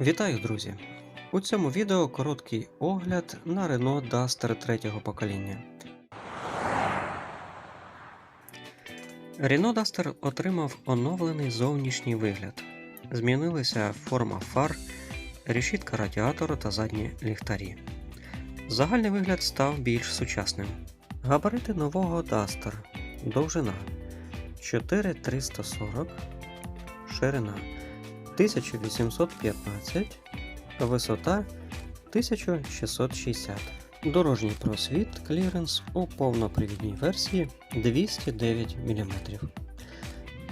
Вітаю, друзі! У цьому відео короткий огляд на Renault Duster третього покоління. Renault Duster отримав оновлений зовнішній вигляд. Змінилися форма фар, решітка радіатора та задні ліхтарі. Загальний вигляд став більш сучасним. Габарити нового Duster. Довжина 4340, ширина 1815, висота 1660. Дорожній просвіт кліренс у повнопривідній версії 209 мм.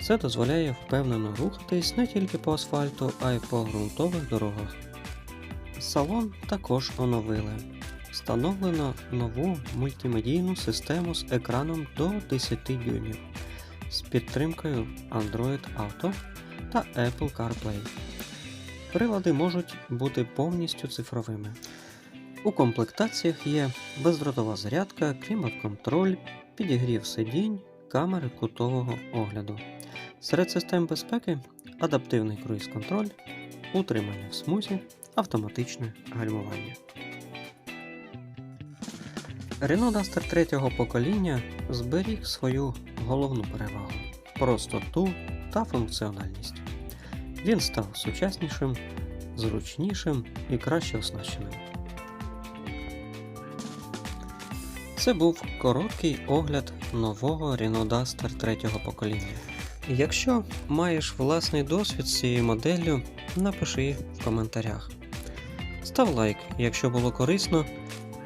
Це дозволяє впевнено рухатись не тільки по асфальту, а й по ґрунтових дорогах. Салон також оновили. Встановлено нову мультимедійну систему з екраном до 10 дюймів з підтримкою Android Auto та Apple CarPlay. Прилади можуть бути повністю цифровими. У комплектаціях є бездротова зарядка, клімат-контроль, підігрів сидінь, камери кутового огляду. Серед систем безпеки адаптивний круїз-контроль, утримання в смузі, автоматичне гальмування. Renault Duster третього покоління зберіг свою головну перевагу простоту та функціональність. Він став сучаснішим, зручнішим і краще оснащеним. Це був короткий огляд нового Renault Duster третього покоління. Якщо маєш власний досвід з цією моделлю, напиши в коментарях. Став лайк, якщо було корисно,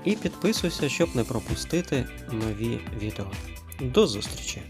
і підписуйся, щоб не пропустити нові відео. До зустрічі!